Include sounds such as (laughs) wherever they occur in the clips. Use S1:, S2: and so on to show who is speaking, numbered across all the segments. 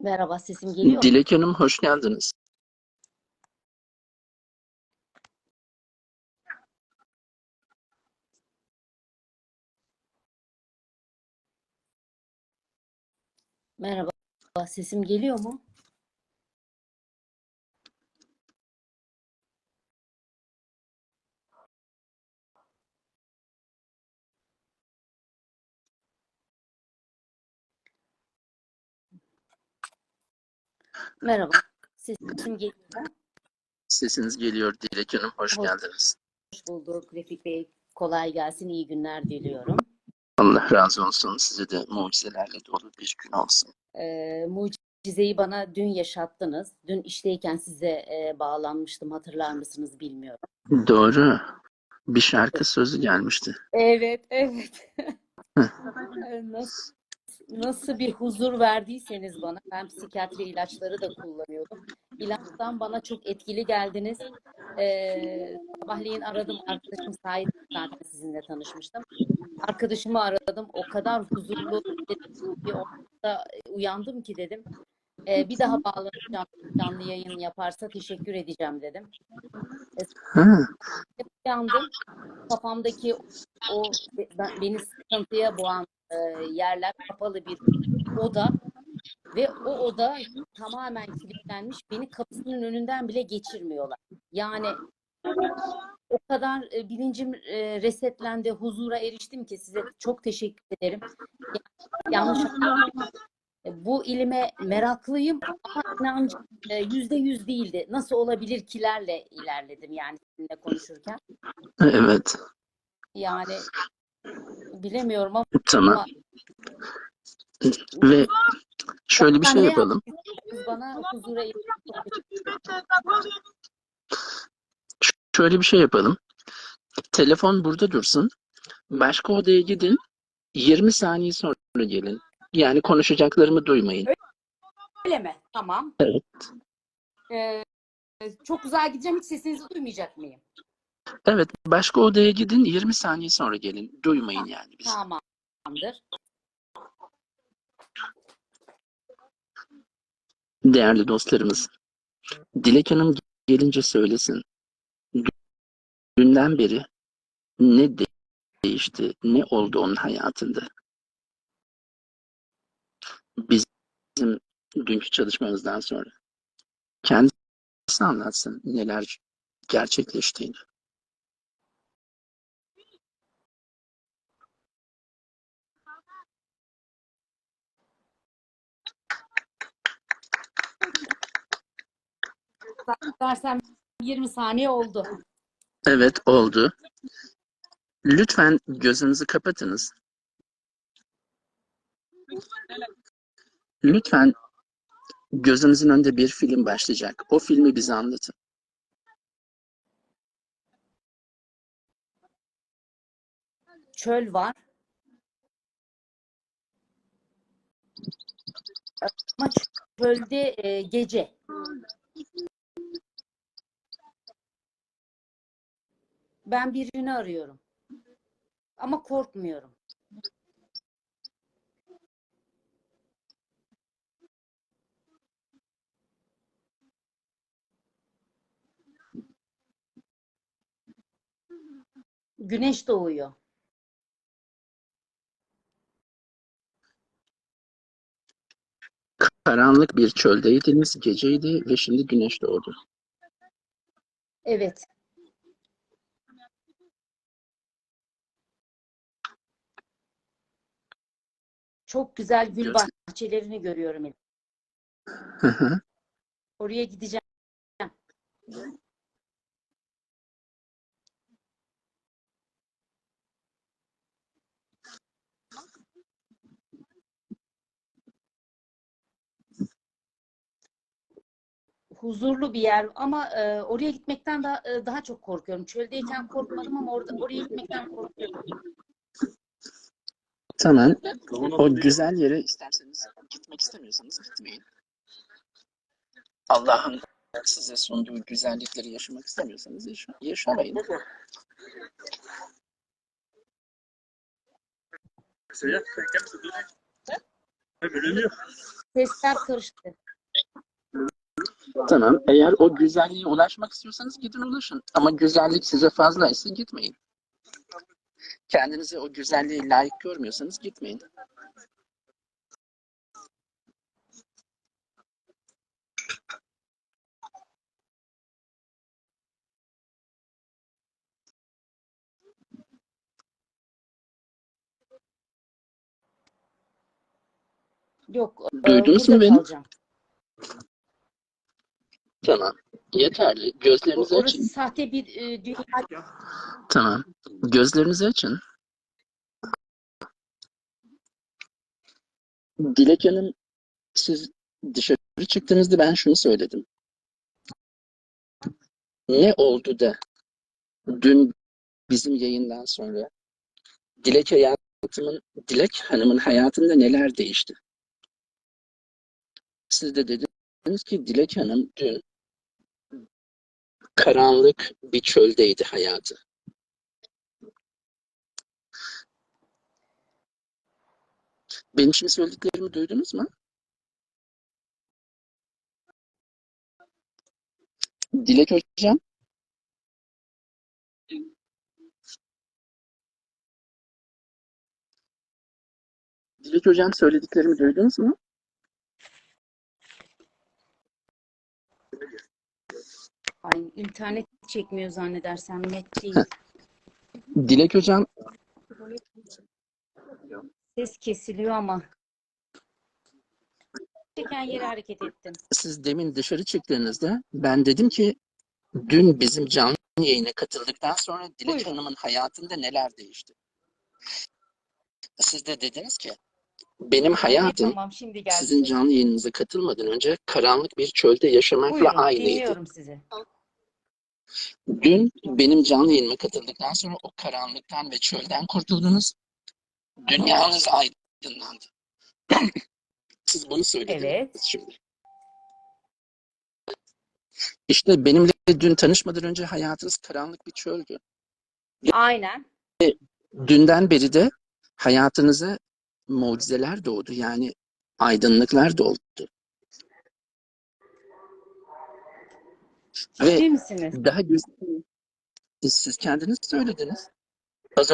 S1: Merhaba, sesim geliyor mu?
S2: Dilek Hanım hoş geldiniz.
S1: Merhaba, sesim geliyor mu? Merhaba, sesim geliyor?
S2: Sesiniz geliyor Dilek Hanım hoş
S1: Hoş-
S2: geldiniz.
S1: Hoş bulduk Refik Bey. Kolay gelsin, iyi günler diliyorum.
S2: Allah razı olsun. Size de mucizelerle dolu bir gün olsun.
S1: Ee, mucizeyi bana dün yaşattınız. Dün işteyken size e, bağlanmıştım, hatırlar mısınız bilmiyorum.
S2: Doğru. Bir şarkı sözü gelmişti.
S1: Evet, evet. (laughs) Nasıl, nasıl bir huzur verdiyseniz bana, ben psikiyatri ilaçları da kullanıyordum. İlaçtan bana çok etkili geldiniz. Ee, sabahleyin aradım arkadaşım Sait zaten sizinle tanışmıştım. Arkadaşımı aradım. O kadar huzurlu bir ortamda uyandım ki dedim. "Ee, bir daha bağlanacağım canlı yayın yaparsa teşekkür edeceğim dedim.
S2: Ha,
S1: Uyandım. Kafamdaki o ben- beni sıkıntıya boğan e, yerler kapalı bir oda ve o oda tamamen kilitlenmiş. Beni kapısının önünden bile geçirmiyorlar. Yani o kadar e, bilincim e, resetlendi, huzura eriştim ki size çok teşekkür ederim. Ya- Yanlış. E, Bu ilime meraklıyım ama inancım e, yüzde yüz değildi. Nasıl olabilir kilerle ilerledim yani sizinle konuşurken.
S2: evet.
S1: Yani bilemiyorum ama
S2: Tamam. Ve şöyle bir şey yapalım.
S1: bana huzura.
S2: Şöyle bir şey yapalım. Telefon burada dursun. Başka odaya gidin. 20 saniye sonra gelin. Yani konuşacaklarımı duymayın.
S1: Öyle mi? Tamam.
S2: Evet.
S1: Ee, çok uzağa gideceğim hiç sesinizi duymayacak mıyım?
S2: Evet, başka odaya gidin. 20 saniye sonra gelin. Duymayın yani bizi.
S1: Tamamdır.
S2: Değerli dostlarımız, Dilek Hanım gelince söylesin. Dünden beri ne de- değişti, ne oldu onun hayatında? Bizim dünkü çalışmamızdan sonra. Kendisi anlatsın neler gerçekleştiğini.
S1: Dersem 20 saniye oldu.
S2: Evet, oldu. Lütfen gözünüzü kapatınız. Lütfen gözünüzün önünde bir film başlayacak. O filmi bize anlatın.
S1: Çöl var. Ama çölde e, gece. Ben birini arıyorum. Ama korkmuyorum. Güneş doğuyor.
S2: Karanlık bir çöldeydiniz, geceydi ve şimdi güneş doğdu.
S1: Evet. Çok güzel gül bahçelerini görüyorum.
S2: Hı hı.
S1: Oraya gideceğim. Huzurlu bir yer ama e, oraya gitmekten daha e, daha çok korkuyorum. Çöldeyken korkmadım ama orada oraya gitmekten korkuyorum.
S2: Tamam. O güzel yere isterseniz gitmek istemiyorsanız gitmeyin. Allah'ın size sunduğu güzellikleri yaşamak istemiyorsanız yaşa- yaşamayın.
S1: Sesler karıştı.
S2: Tamam. Eğer o güzelliğe ulaşmak istiyorsanız gidin ulaşın. Ama güzellik size fazlaysa gitmeyin. Kendinizi o güzelliğe layık görmüyorsanız gitmeyin.
S1: Yok. e,
S2: Duydunuz mu beni?
S1: kalacağım.
S2: Tamam. Yeterli. Gözlerinizi
S1: Orası
S2: açın.
S1: sahte bir e, dünya.
S2: Tamam. Gözlerinizi açın. Dilek Hanım siz dışarı çıktığınızda ben şunu söyledim. Ne oldu da dün bizim yayından sonra Dilek hayatımın, Dilek Hanım'ın hayatında neler değişti? Siz de dediniz ki Dilek Hanım dün karanlık bir çöldeydi hayatı. Benim şimdi söylediklerimi duydunuz mu? Dilek Hocam, Dilek Hocam söylediklerimi duydunuz mu?
S1: Ay internet çekmiyor zannedersem net değil. (laughs)
S2: Dilek Hocam,
S1: Ses kesiliyor ama. Çeken yere hareket ettim.
S2: siz demin dışarı çıktığınızda ben dedim ki dün bizim canlı yayına katıldıktan sonra Dilek
S1: Buyurun.
S2: Hanım'ın hayatında neler değişti? Siz de dediniz ki benim hayatım
S1: Tamam şimdi geldi.
S2: sizin canlı yayınınıza katılmadan önce karanlık bir çölde yaşamakla
S1: Buyurun
S2: aynıydı.
S1: sizi.
S2: Dün benim canlı yayınıma katıldıktan sonra o karanlıktan ve çölden kurtuldunuz. Dünyanız aydınlandı. (clears throat) Siz bunu söylediniz
S1: Evet.
S2: şimdi. İşte benimle dün tanışmadan önce hayatınız karanlık bir çöldü.
S1: Aynen.
S2: Dünden beri de hayatınıza mucizeler doğdu. Yani aydınlıklar doğdu. Ve
S1: misiniz?
S2: daha siz kendiniz söylediniz. Az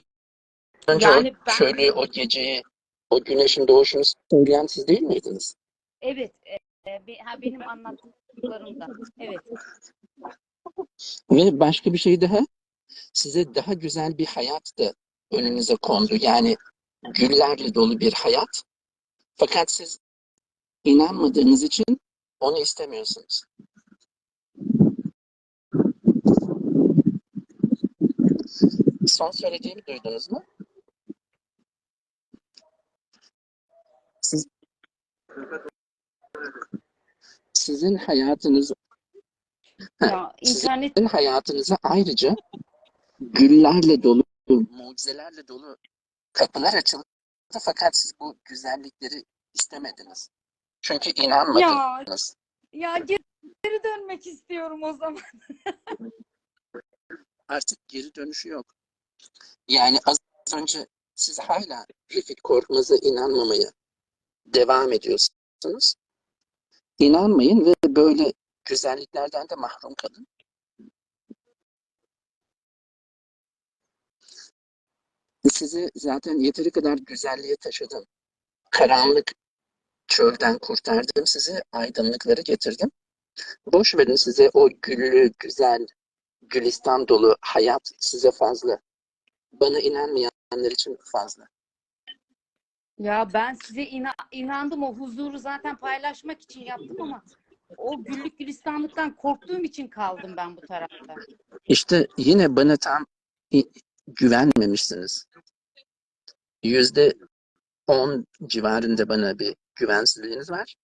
S2: önce
S1: Yani
S2: o
S1: ben-
S2: çölü, o geceyi, o güneşin doğuşunu söyleyen siz değil miydiniz?
S1: Evet. e, e, be- ha, benim anlattıklarımda. Evet.
S2: Ve başka bir şey daha, size daha güzel bir hayat da önünüze kondu. Yani güllerle dolu bir hayat. Fakat siz inanmadığınız için onu istemiyorsunuz. Son söylediğimi duydunuz mu? Siz, sizin hayatınız Ha,
S1: Ya internet
S2: sizin hayatınıza ayrıca güllerle dolu, mucizelerle dolu kapılar açıldı. Fakat siz bu güzellikleri istemediniz. Çünkü inanmadınız.
S1: ya ya geri, geri dönmek istiyorum o zaman. (laughs)
S2: Artık geri dönüşü yok. Yani az önce siz hala Refik Korkmaz'a inanmamaya devam ediyorsunuz. İnanmayın ve böyle güzelliklerden de mahrum kalın. Sizi zaten yeteri kadar güzelliğe taşıdım. Karanlık çölden kurtardım sizi, aydınlıkları getirdim. Boş verin size o güllü, güzel, gülistan dolu hayat size fazla. Bana inanmayanlar için fazla.
S1: Ya ben size ina- inandım o huzuru zaten paylaşmak için yaptım ama o güllük gülistanlıktan korktuğum için kaldım ben bu tarafta.
S2: İşte yine bana tam güvenmemişsiniz. Yüzde on civarında bana bir güvensizliğiniz var.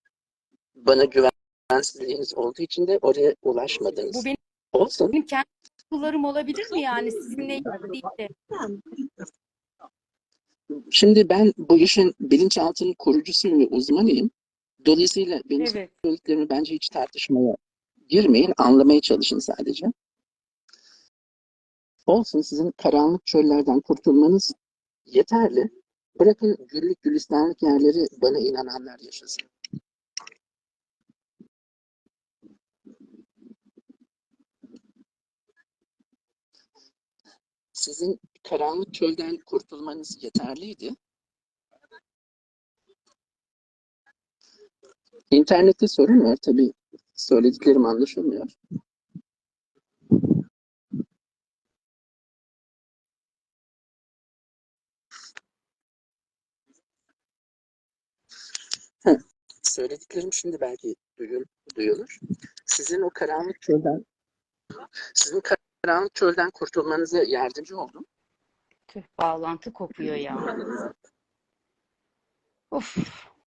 S2: Bana güvensizliğiniz olduğu için de oraya ulaşmadınız.
S1: Bu benim,
S2: Olsun.
S1: benim kendi duygularım olabilir mi yani sizinle ilgili değil de.
S2: Şimdi ben bu işin bilinçaltının kurucusuyum ve uzmanıyım. Dolayısıyla benim
S1: Evet.
S2: söylediklerimi bence hiç tartışmaya girmeyin. Anlamaya çalışın sadece. Olsun sizin karanlık çöllerden kurtulmanız Yeterli. Bırakın güllük gülistanlık yerleri bana inananlar yaşasın. Sizin karanlık çölden kurtulmanız yeterliydi. İnternette sorun var tabii. Söylediklerim anlaşılmıyor. Söylediklerim şimdi belki duyul, duyulur. Sizin o karanlık çölden sizin karanlık çölden kurtulmanıza yardımcı oldum.
S1: Tüh bağlantı kopuyor ya. Of.